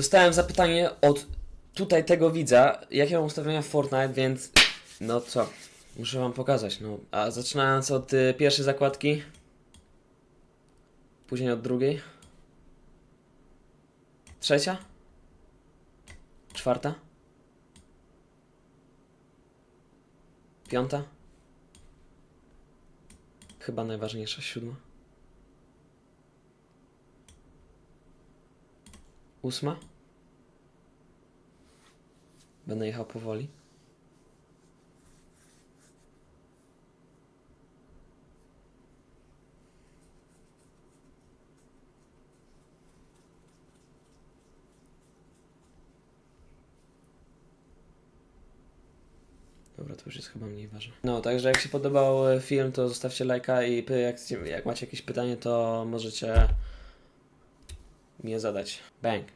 Dostałem zapytanie od tutaj tego widza, jakie mam ustawienia w Fortnite, więc no co, muszę wam pokazać, no. A zaczynając od y, pierwszej zakładki, później od drugiej, trzecia, czwarta, piąta, chyba najważniejsza, siódma, ósma. Będę jechał powoli. Dobra, to już jest chyba mniej ważne. No, także jak się podobał e, film, to zostawcie lajka i jak, jak macie jakieś pytanie, to możecie mnie zadać. Bang.